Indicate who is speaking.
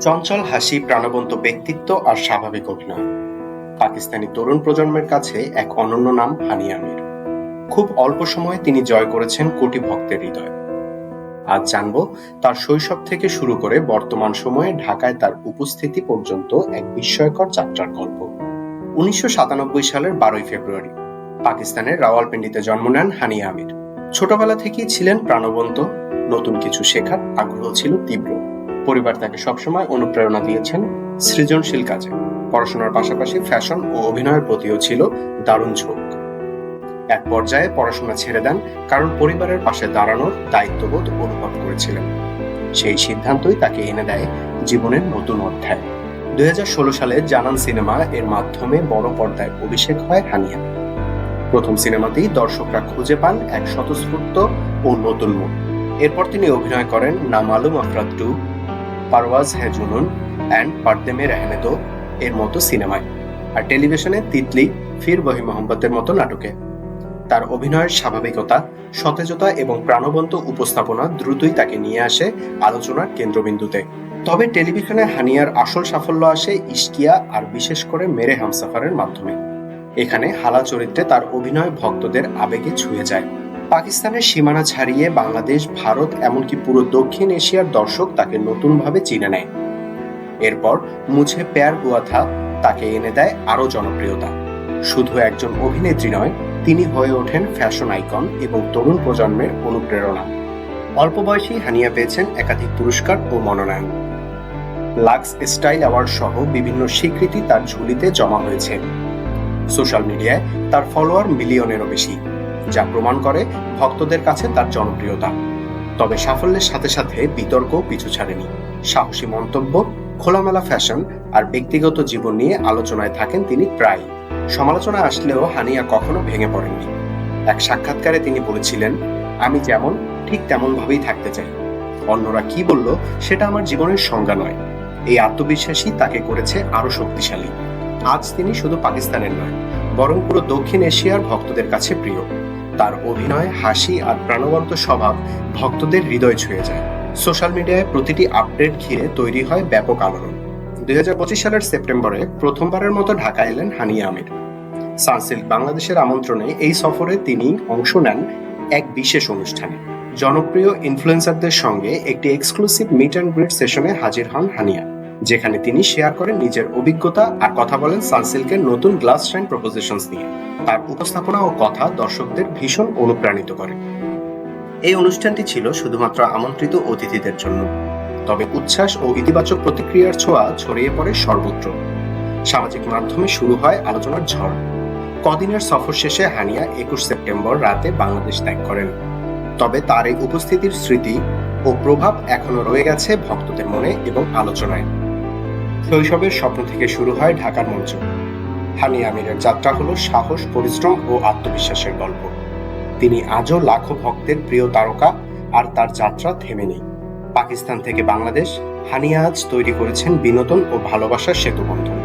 Speaker 1: চঞ্চল হাসি, প্রাণবন্ত ব্যক্তিত্ব আর স্বাভাবিক অভিনয়। পাকিস্তানি তরুণ প্রজন্মের কাছে এক অনন্য নাম হানি আমির। খুব অল্প সময়ে তিনি জয় করেছেন কোটি ভক্তের হৃদয়। আজ জানব তার শৈশব থেকে শুরু করে বর্তমান সময়ে ঢাকায় তার উপস্থিতি পর্যন্ত এক বিস্ময়কর যাত্রার গল্প। উনিশশো সাতানব্বই সালের বারোই ফেব্রুয়ারি, পাকিস্তানের রাওয়ালপিন্ডিতে জন্ম নেন হানি আমির। ছোটবেলা থেকেই ছিলেন প্রাণবন্ত, নতুন কিছু শেখার আগ্রহ ছিল তীব্র। পরিবার তাকে সবসময় অনুপ্রেরণা দিয়েছেন সৃজনশীল কাজে। পড়াশোনার পাশাপাশি ফ্যাশন ও অভিনয়ের প্রতিও ছিল দারুণ ঝোঁক। এক পর্যায়ে পড়াশোনা ছেড়ে দেন কারণ পরিবারের পাশে দাঁড়ানোর দায়িত্ববোধ অনুভব করেছিলেন। সেই সিদ্ধান্তই তাকে এনে দেয় জীবনের নতুন অধ্যায়। দুই হাজার ষোলো সালে জানান সিনেমা এর মাধ্যমে বড় পর্দায় অভিষেক হয় হানিয়া। প্রথম সিনেমাতেই দর্শকরা খুঁজে পান এক স্বতঃস্ফূর্ত ও নতুন মুখ। এরপর তিনি অভিনয় করেন না মালুম আফরাদ টু পারওয়াজ হ্যাঁ জুনুন অ্যান্ড পার্দেমে রেহনে দো এর মতো সিনেমায়। আর টেলিভিশনে তিতলি, ফির বহি মোহাম্মতের মতো নাটকে। তার অভিনয়ের স্বাভাবিকতা, সতেজতা এবং প্রাণবন্ত উপস্থাপনা দ্রুতই তাকে নিয়ে আসে আলোচনার কেন্দ্রবিন্দুতে। তবে টেলিভিশনে হানিয়ার আসল সাফল্য আসে ইশকিয়া আর বিশেষ করে মেরে হামসাফারের মাধ্যমে। এখানে হালা চরিত্রে তার অভিনয় ভক্তদের আবেগে ছুঁয়ে যায়। পাকিস্তানের সীমানা ছাড়িয়ে বাংলাদেশ, ভারত, এমনকি পুরো দক্ষিণ এশিয়ার দর্শক তাকে নতুনভাবে চিনে নেয়। এরপর মুঝে প্যার হুয়া থা তাকে এনে দেয় আরও জনপ্রিয়তা। শুধু একজন অভিনেত্রী নয়, তিনি হয়ে ওঠেন ফ্যাশন আইকন এবং তরুণ প্রজন্মের অনুপ্রেরণা। অল্প বয়সী হানিয়া পেয়েছেন একাধিক পুরস্কার ও মনোনয়ন। লাক্স স্টাইল অ্যাওয়ার্ড সহ বিভিন্ন স্বীকৃতি তার ঝুলিতে জমা হয়েছে। সোশ্যাল মিডিয়ায় তার ফলোয়ার মিলিয়নেরও বেশি। যা প্রমাণ করে ভক্তদের কাছে তার জনপ্রিয়তা। তবে সাফল্যের সাথে সাথে বিতর্ক পিছু ছাড়েনি। সাহসী মন্তব্য, খোলামেলা ফ্যাশন আর ব্যক্তিগত জীবন নিয়ে আলোচনায় থাকেন তিনি প্রায় সমালোচনা আসলেও হানিয়া কখনো ভেঙে পড়েননি। এক সাক্ষাৎকারে তিনি বলেছিলেন, আমি যেমন, ঠিক তেমন ভাবেই থাকতে চাই। অন্যরা কি বলল সেটা আমার জীবনের সংজ্ঞা নয়। এই আত্মবিশ্বাসী তাকে করেছে আরও শক্তিশালী। আজ তিনি শুধু পাকিস্তানের নয়, বরং পুরো দক্ষিণ এশিয়ার ভক্তদের কাছে প্রিয়। তার অভিনয়, হাসি আর প্রাণবন্ত স্বভাব ভক্তদের হৃদয় ছুঁয়ে যায়। সোশ্যাল মিডিয়ায় প্রতিটি আপডেট ঘিরে তৈরি হয় ব্যাপক আলোড়ন। দুই হাজার পঁচিশ সালের সেপ্টেম্বরে প্রথমবারের মতো ঢাকা এলেন হানিয়া আমির। সানসিল্ক বাংলাদেশের আমন্ত্রণে এই সফরে তিনি অংশ নেন এক বিশেষ অনুষ্ঠানে। জনপ্রিয় ইনফ্লুয়েন্সারদের সঙ্গে একটি এক্সক্লুসিভ মিট অ্যান্ড গ্রিট সেশনে হাজির হন হানিয়া। যেখানে তিনি শেয়ার করেন নিজের অভিজ্ঞতা আর কথা বলেন সানসিল্কের নতুন গ্লাস শাইন প্রপোজিশনস নিয়ে। তার উপস্থাপনা ও কথা দর্শকদের ভীষণ অনুপ্রাণিত করে। এই অনুষ্ঠানটি ছিল শুধুমাত্র আমন্ত্রিত অতিথিদের জন্য। তবে উচ্ছ্বাস ও ইতিবাচক প্রতিক্রিয়ার ছোঁয়া ছড়িয়ে পড়ে সর্বত্র। সামাজিক মাধ্যমে শুরু হয় আলোচনার ঝড়। কদিনের সফর শেষে হানিয়া একুশ সেপ্টেম্বর রাতে বাংলাদেশ ত্যাগ করেন। তবে তার এই উপস্থিতির স্মৃতি ও প্রভাব এখনও রয়ে গেছে ভক্তদের মনে এবং আলোচনায়। শৈশবের স্বপ্ন থেকে শুরু হয় ঢাকার মঞ্চ। হানি আমিরের যাত্রা হলো সাহস, পরিশ্রম ও আত্মবিশ্বাসের গল্প। তিনি আজও লাখো ভক্তের প্রিয় তারকা আর তার যাত্রা থেমে নেই। পাকিস্তান থেকে বাংলাদেশ হানিয়া আজ তৈরি করেছেন বিনোদন ও ভালোবাসার সেতুবন্ধন।